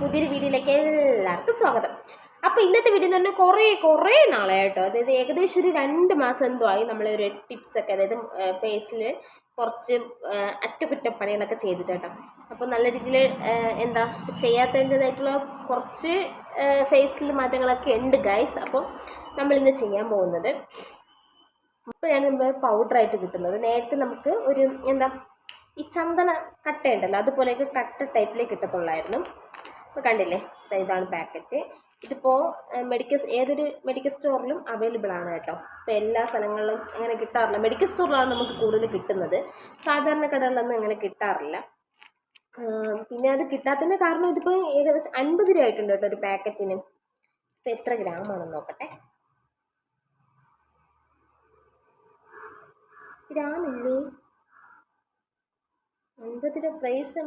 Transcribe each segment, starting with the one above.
പുതിയൊരു വീഡിയോയിലേക്ക് എല്ലാവർക്കും സ്വാഗതം. അപ്പോൾ ഇന്നത്തെ വീഡിയോ എന്ന് പറഞ്ഞാൽ കുറേ കുറേ നാളായിട്ടോ. അതായത് ഏകദേശം ഒരു രണ്ട് മാസം എന്തോ ആയി നമ്മളൊരു ടിപ്സ് ഒക്കെ അതായത് ഫേസിൽ കുറച്ച് അറ്റകുറ്റപ്പണികളൊക്കെ ചെയ്തിട്ട് കേട്ടോ അപ്പോൾ നല്ല രീതിയിൽ എന്താ ചെയ്യാത്തതിന്റെതായിട്ടുള്ള കുറച്ച് ഫേസിൽ മാറ്റങ്ങളൊക്കെ ഉണ്ട് ഗൈസ് അപ്പോൾ നമ്മളിന്ന് ചെയ്യാൻ പോകുന്നത് അപ്പോഴാണ് നമ്മൾ പൗഡറായിട്ട് കിട്ടുന്നത്. നേരത്തെ നമുക്ക് ഒരു എന്താ ഈ ചന്ദന കട്ടയുണ്ടല്ലോ അതുപോലെയൊക്കെ കട്ട ടൈപ്പിലേ കിട്ടത്തുള്ളായിരുന്നു. അപ്പോൾ കണ്ടില്ലേ? ഇതാണ് പാക്കറ്റ്. ഇതിപ്പോൾ മെഡിക്കൽ ഏതൊരു മെഡിക്കൽ സ്റ്റോറിലും അവൈലബിൾ ആണ് കേട്ടോ. ഇപ്പോൾ എല്ലാ സ്ഥലങ്ങളിലും അങ്ങനെ കിട്ടാറില്ല. മെഡിക്കൽ സ്റ്റോറിലാണ് നമുക്ക് കൂടുതൽ കിട്ടുന്നത്. സാധാരണ കടകളിലൊന്നും അങ്ങനെ കിട്ടാറില്ല. പിന്നെ അത് കിട്ടാത്തതിന്റെ കാരണം ഇതിപ്പോൾ ഏകദേശം അൻപത് രൂപ ആയിട്ടുണ്ട് കേട്ടോ ഒരു പാക്കറ്റിന്. ഇപ്പം എത്ര ഗ്രാമാണെന്ന് നോക്കട്ടെ. ഗ്രാമില്ലേ അൻപത് രൂപ പ്രൈസ്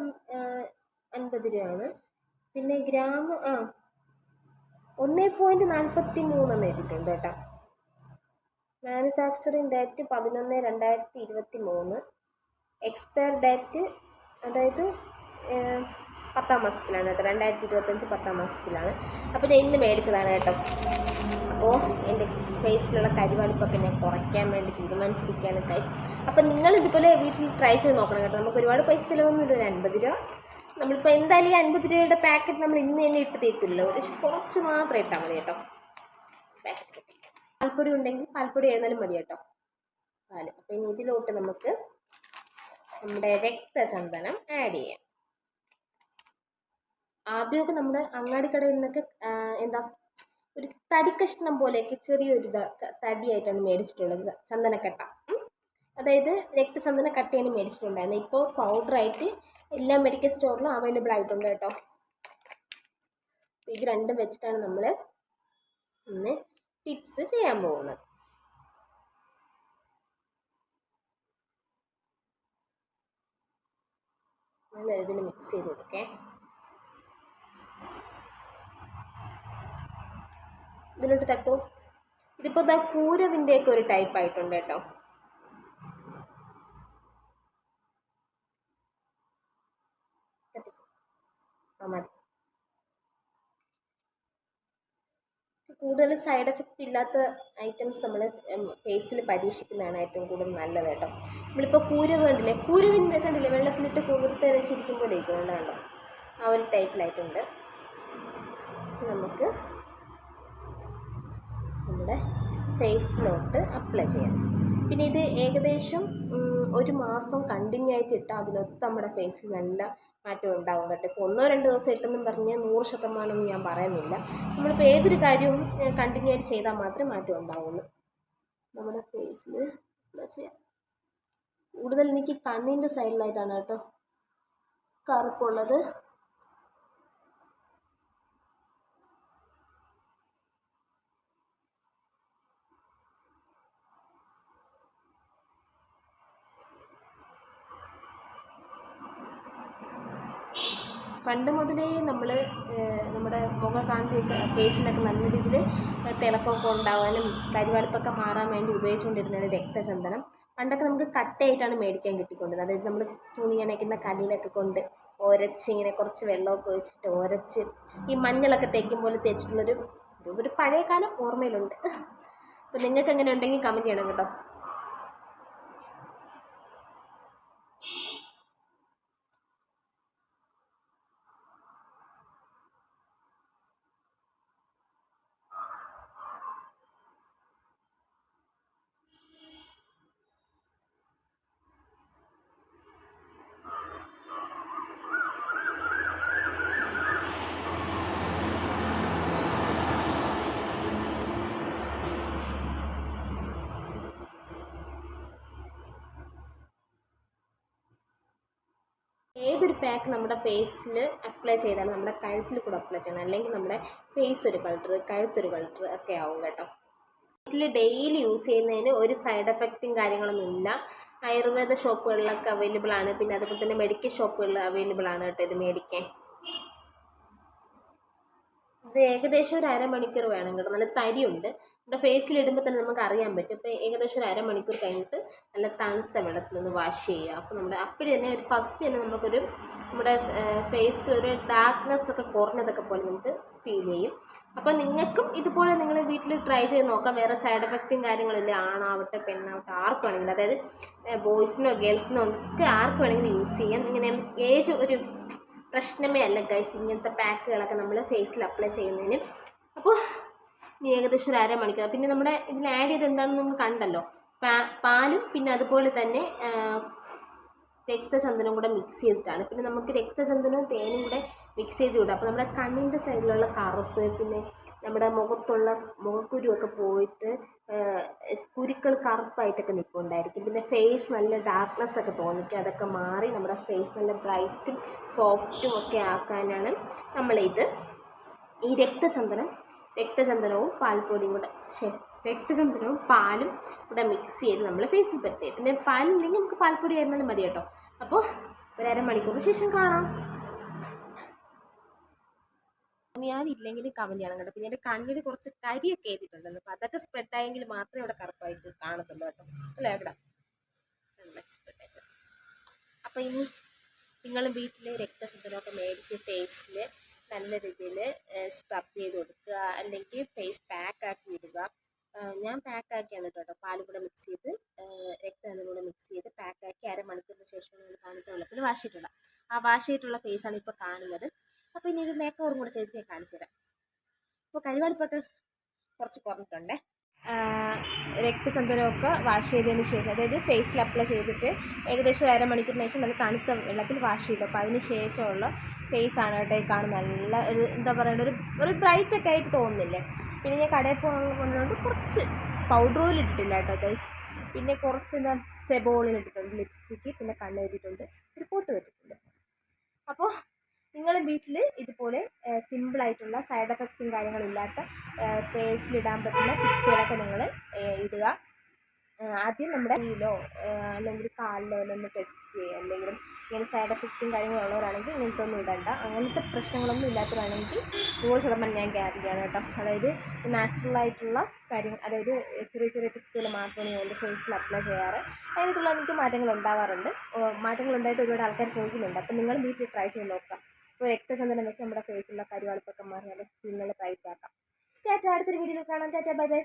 അൻപത് രൂപയാണ്. പിന്നെ ഗ്രാം ആ. ഒന്ന് പോയിന്റ് നാൽപ്പത്തി മൂന്നെന്ന് എഴുതിയിട്ടുണ്ട് കേട്ടോ. മാനുഫാക്ചറിങ് ഡേറ്റ് പതിനൊന്ന് രണ്ടായിരത്തി ഇരുപത്തി മൂന്ന് എക്സ്പയർ ഡേറ്റ് അതായത് പത്താം മാസത്തിലാണ് കേട്ടോ. രണ്ടായിരത്തി ഇരുപത്തഞ്ച് പത്താം മാസത്തിലാണ്. അപ്പോൾ ഞാൻ ഇന്ന് മേടിച്ചതാണ് കേട്ടോ. അപ്പോൾ എന്റെ ഫേസിലുള്ള കരിവാളിപ്പൊക്കെ ഞാൻ കുറയ്ക്കാൻ വേണ്ടി തീരുമാനിച്ചിരിക്കുകയാണ് കൈസ് അപ്പോൾ നിങ്ങൾ ഇതുപോലെ വീട്ടിൽ ട്രൈ ചെയ്ത് നോക്കണം കേട്ടോ. നമുക്ക് ഒരുപാട് പൈസ ചിലവൊന്നും ഇല്ല ഒരു അൻപത് രൂപ. നമ്മളിപ്പോൾ എന്തായാലും ഈ അൻപത് രൂപയുടെ പാക്കറ്റ് നമ്മൾ ഇന്ന് തന്നെ ഇട്ട് തീർക്കില്ലല്ലോ ഒരു കുറച്ച് മാത്രം ഇട്ടാൽ മതി കേട്ടോ. പാൽപ്പൊടി ഉണ്ടെങ്കിൽ പാൽപ്പൊടി ആയിരുന്നാലും മതി കേട്ടോ. പാൽ. അപ്പോൾ ഇനി ഇതിലോട്ട് നമുക്ക് നമ്മുടെ രക്തചന്ദനം ആഡ് ചെയ്യാം. ആദ്യമൊക്കെ നമ്മുടെ അങ്ങാടിക്കടയിൽ നിന്നൊക്കെ എന്താ ഒരു തടി കഷ്ണം പോലെയൊക്കെ ചെറിയൊരു തടിയായിട്ടാണ് മേടിച്ചിട്ടുള്ളത്. ചന്ദനക്കട്ട. അതായത് രക്തചന്ദന കട്ടയാണ് മേടിച്ചിട്ടുണ്ടായിരുന്നത് ഇപ്പോൾ പൗഡറായിട്ട് എല്ലാ മെഡിക്കൽ സ്റ്റോറിലും അവൈലബിൾ ആയിട്ടുണ്ട് കേട്ടോ. ഇത് രണ്ടും വെച്ചിട്ടാണ് നമ്മൾ ഇന്ന് ടിപ്സ് ചെയ്യാൻ പോകുന്നത്. നല്ല ഇതിൽ മിക്സ് ചെയ്ത് കൊടുക്കേ. ഇതിലോട്ട് തട്ടു. ഇതിപ്പോൾ ദാ കൂരവിന്റെ ഒക്കെ ഒരു ടൈപ്പ് ആയിട്ടുണ്ട് കേട്ടോ തട്ടി. ആ മതി കൂടുതൽ സൈഡ് എഫക്റ്റ് ഇല്ലാത്ത ഐറ്റംസ് നമ്മൾ ഫേസിൽ പരീക്ഷിക്കുന്നതാണ് ഏറ്റവും കൂടുതൽ നല്ലത് കേട്ടോ. നമ്മളിപ്പോൾ കൂര കണ്ടില്ലേ? കൂരുവിൻ കണ്ടില്ലേ? വെള്ളത്തിലിട്ട് കുതിർത്ത് ശരിക്കും പോലെ ഇരിക്കുന്നുണ്ടോ ആ ഒരു ടൈപ്പിലായിട്ടുണ്ട് നമുക്ക് നമ്മുടെ ഫേസിലോട്ട് അപ്ലൈ ചെയ്യാം. പിന്നെ ഇത് ഏകദേശം ഒരു മാസം കണ്ടിന്യൂ ആയിട്ട് ഇട്ടാൽ അതിനൊത്ത് നമ്മുടെ ഫേസിൽ നല്ല മാറ്റം ഉണ്ടാകും കേട്ടോ. ഇപ്പോൾ ഒന്നോ രണ്ടോ ദിവസം ഇട്ടെന്നും പറഞ്ഞ് നൂറ് ശതമാനം ഞാൻ പറയുന്നില്ല. നമ്മളിപ്പോൾ ഏതൊരു കാര്യവും കണ്ടിന്യൂ ആയിട്ട് ചെയ്താൽ മാത്രമേ മാറ്റം ഉണ്ടാവുള്ളൂ. നമ്മുടെ ഫേസിൽ എന്താ ചെയ്യാം? കൂടുതൽ എനിക്ക് കണ്ണിന്റെ സൈഡിലായിട്ടാണ് കേട്ടോ കറുപ്പുള്ളത്. പണ്ട് മുതലേ നമ്മൾ നമ്മുടെ മുഖകാന്തിയൊക്കെ ഫേസിലൊക്കെ നല്ല രീതിയിൽ തിളക്കമൊക്കെ ഉണ്ടാവാനും കരിവാളിപ്പൊക്കെ മാറാൻ വേണ്ടി ഉപയോഗിച്ചുകൊണ്ടിരുന്നതാണ് രക്തചന്ദനം. പണ്ടൊക്കെ നമുക്ക് കട്ടയായിട്ടാണ് മേടിക്കാൻ കിട്ടിക്കൊണ്ടിരുന്നത്. അതായത് നമ്മൾ തുണി അണയ്ക്കുന്ന കല്ലിലൊക്കെ കൊണ്ട് ഒരച്ച് ഇങ്ങനെ കുറച്ച് വെള്ളമൊക്കെ ഒഴിച്ചിട്ട് ഒരച്ച് ഈ മഞ്ഞളൊക്കെ തേക്കും പോലെ തേച്ചിട്ടുള്ളൊരു ഒരു- ഒരു പഴയ കാലം ഓർമ്മയിലുണ്ട്. അപ്പോൾ നിങ്ങൾക്ക് എങ്ങനെ ഉണ്ടെങ്കിൽ കമന്റ് ചെയ്യണം കേട്ടോ. ഏതൊരു പാക്ക് നമ്മുടെ ഫേസിൽ അപ്ലൈ ചെയ്താലും നമ്മുടെ കഴുത്തിൽ കൂടെ അപ്ലൈ ചെയ്യണം. അല്ലെങ്കിൽ നമ്മുടെ ഫേസ് ഒരു കളർ കഴുത്തൊരു കളർ ഒക്കെ ആവും കേട്ടോ. ഫേസിൽ ഡെയിലി യൂസ് ചെയ്യുന്നതിന് ഒരു സൈഡ് എഫക്റ്റും കാര്യങ്ങളൊന്നും ഇല്ല. ആയുർവേദ ഷോപ്പുകളിലൊക്കെ അവൈലബിൾ ആണ്. പിന്നെ അതുപോലെ തന്നെ മെഡിക്കൽ ഷോപ്പുകളിൽ അവൈലബിൾ ആണ് കേട്ടോ ഇത് മേടിക്കാൻ. ഇത് ഏകദേശം ഒരു അരമണിക്കൂർ വേണം കേട്ടോ. നല്ല തരിയുണ്ട്. നമ്മുടെ ഫേസിൽ ഇടുമ്പോൾ തന്നെ നമുക്ക് അറിയാൻ പറ്റും. അപ്പോൾ ഏകദേശം ഒരു അരമണിക്കൂർ കഴിഞ്ഞിട്ട് നല്ല തണുത്ത വെള്ളത്തിലൊന്ന് വാഷ് ചെയ്യുക. അപ്പോൾ നമ്മുടെ അപ്പോഴ് തന്നെ ഒരു ഫസ്റ്റ് തന്നെ നമുക്കൊരു നമ്മുടെ ഫേസ് ഒരു ഡാർക്ക്നെസ് ഒക്കെ കുറഞ്ഞതൊക്കെ പോലെ നമുക്ക് ഫീൽ ചെയ്യും. അപ്പോൾ നിങ്ങൾക്കും ഇതുപോലെ നിങ്ങൾ വീട്ടിൽ ട്രൈ ചെയ്ത് നോക്കാം. വേറെ സൈഡ് എഫക്റ്റും കാര്യങ്ങളില്ല ആണാവട്ടെ പെണ്ണാവട്ടെ ആർക്ക് വേണമെങ്കിലും. അതായത് ബോയ്സിനോ ഗേൾസിനോ ഒക്കെ ആർക്ക് വേണമെങ്കിലും യൂസ് ചെയ്യാം. ഇങ്ങനെ ഏജ് ഒരു പ്രശ്നമേ അല്ല ഗൈസ് ഇങ്ങനത്തെ പാക്കുകളൊക്കെ നമ്മൾ ഫേസിൽ അപ്ലൈ ചെയ്യുന്നതിന്. അപ്പോൾ ഇനി ഏകദേശം ഒരു അരമണിക്കൂർ. പിന്നെ നമ്മുടെ ഇതിൽ ആഡ് ചെയ്ത് എന്താണെന്ന് നിങ്ങൾ കണ്ടല്ലോ. പാലും പിന്നെ അതുപോലെ തന്നെ ആ, രക്തചന്ദനവും കൂടെ മിക്സ് ചെയ്തിട്ടാണ്. പിന്നെ നമുക്ക് രക്തചന്ദനവും തേനും കൂടെ മിക്സ് ചെയ്ത് വിടാം. അപ്പോൾ നമ്മുടെ കണ്ണിന്റെ സൈഡിലുള്ള കറുപ്പ് പിന്നെ നമ്മുടെ മുഖത്തുള്ള മുഖക്കുരുവൊക്കെ പോയിട്ട് കുരുക്കൾ കറുപ്പായിട്ടൊക്കെ നിൽപ്പുണ്ടായിരിക്കും. പിന്നെ ഫേസ് നല്ല ഡാർക്ക്നെസ് ഒക്കെ തോന്നിക്കും. അതൊക്കെ മാറി നമ്മുടെ ഫേസ് നല്ല ബ്രൈറ്റും സോഫ്റ്റും ഒക്കെ ആക്കാനാണ് നമ്മളിത് ഈ രക്തചന്ദനം രക്തചന്ദനവും പാൽപ്പൊടിയും കൂടെ ശേ രക്തചന്ദനവും പാലും കൂടെ മിക്സ് ചെയ്ത് നമ്മൾ ഫേസിൽ പറ്റുക പിന്നെ പാലും പാലില്ലെങ്കിൽ നമുക്ക് പാൽപ്പൊടി ആയിരുന്നാലും മതി കേട്ടോ. അപ്പോൾ ഒരു അരമണിക്കൂറിന് ശേഷം കാണാം. ഞാനില്ലെങ്കിൽ കമന്റ് ചെയ്യണം കേട്ടോ. പിന്നെ എന്റെ കണ്ണിൽ കുറച്ച് കരിയൊക്കെ എഴുതിയിട്ടുണ്ടല്ലോ അപ്പോൾ അതൊക്കെ സ്പ്രെഡായെങ്കിൽ മാത്രമേ ഇവിടെ കറുപ്പായിട്ട് കാണത്തുള്ളൂ കേട്ടോ. അല്ലേ നല്ല അപ്പോൾ ഇനി നിങ്ങളും വീട്ടിൽ രക്തശുദ്ധനമൊക്കെ മേടിച്ച് ഫേസിൽ നല്ല രീതിയിൽ സ്ക്രബ് ചെയ്ത് കൊടുക്കുക. അല്ലെങ്കിൽ ഫേസ് പാക്ക് ആക്കി ഇടുക. ഞാൻ പാക്ക് ആക്കിയാണ് കേട്ടോ. പാലും കൂടെ മിക്സ് ചെയ്ത് രക്തം കൂടെ മിക്സ് ചെയ്ത് പാക്ക് ആക്കി അരമണിക്കൂറിന് ശേഷം തണുത്ത വെള്ളത്തിൽ വാഷ് ചെയ്തിട്ടുള്ള ആ വാഷ് ചെയ്തിട്ടുള്ള ഫേസാണ് ഇപ്പോൾ കാണുന്നത്. അപ്പോൾ ഇനി ഒരു മേക്ക് ഓവറും കൂടെ ചെയ്ത് ഞാൻ കാണിച്ചു തരാം. അപ്പോൾ കരിവാളിപ്പൊക്കെ കുറച്ച് കുറഞ്ഞിട്ടുണ്ടേ. രക്തചന്ദനമൊക്കെ വാഷ് ചെയ്തതിന് ശേഷം അതായത് ഫേസിൽ അപ്ലൈ ചെയ്തിട്ട് ഏകദേശം ഒരു അരമണിക്കൂറിന് ശേഷം നല്ല തണുത്ത വെള്ളത്തിൽ വാഷ് ചെയ്തു. അപ്പോൾ അതിന് ശേഷമുള്ള ഫേസ് ആണ് കേട്ടോ ഈ കാണുന്നത്. നല്ല ഒരു എന്താ പറയുക ഒരു ഒരു ബ്രൈറ്റ് ഒക്കെ ആയിട്ട് തോന്നുന്നില്ലേ? പിന്നെ ഞാൻ കടയിൽ പോകുന്നത് കുറച്ച് പൗഡർ ഓയിൽ ഇട്ടിട്ടില്ല കേട്ടോ ഗൈസ് പിന്നെ കുറച്ച് എന്താ സെബോളിൽ ഇട്ടിട്ടുണ്ട് ലിപ്സ്റ്റിക്ക് പിന്നെ കണ്ണെഴുതിയിട്ടുണ്ട് ഒരു പോട്ട് വെച്ചിട്ടുണ്ട് അപ്പോൾ നിങ്ങൾ വീട്ടിൽ ഇതുപോലെ സിമ്പിളായിട്ടുള്ള സൈഡ് എഫക്റ്റും കാര്യങ്ങളില്ലാത്ത ഫേസിലിടാൻ പറ്റുന്ന ടിപ്സുകളൊക്കെ നിങ്ങൾ ഇടുക. ആദ്യം നമ്മുടെ കയ്യിലോ അല്ലെങ്കിൽ കാലിലോ ഒന്ന് ടെസ്റ്റ് ചെയ്യുക എന്തെങ്കിലും ഇങ്ങനെ സൈഡ് എഫക്റ്റും കാര്യങ്ങളും ഉള്ളവരാണെങ്കിൽ ഇങ്ങനത്തെ ഒന്നും ഇടണ്ട. അങ്ങനത്തെ പ്രശ്നങ്ങളൊന്നും ഇല്ലാത്തവരാണെങ്കിൽ നൂറ് ശതമാനം ഞാൻ ഗ്യാരണ്ടിയാണ് കേട്ടോ. അതായത് നാച്ചുറൽ ആയിട്ടുള്ള കാര്യങ്ങൾ അതായത് ചെറിയ ചെറിയ ടിപ്സുകൾ മാത്രമാണ് ഞാൻ എന്റെ ഫേസിൽ അപ്ലൈ ചെയ്യാറ്. അതിനകത്തുള്ള എനിക്ക് മാറ്റങ്ങൾ ഉണ്ടാവാറുണ്ട്. മാറ്റങ്ങൾ ഉണ്ടായിട്ട് ഒരുപാട് ആൾക്കാർ ചോദിക്കുന്നുണ്ട്. അപ്പം നിങ്ങൾ വീട്ടിൽ ട്രൈ ചെയ്ത് നോക്കാം. ഇപ്പോൾ രക്തചന്ദനം വെച്ച് നമ്മുടെ ഫേസിലുള്ള കരുവാളിപ്പൊക്കെ മാറി നല്ല സ്കിന്നുകൾ ബ്രൈറ്റ് ആക്കാം ടാറ്റ അടുത്തൊരു വീഡിയോയിൽ കാണാം. Tata bye bye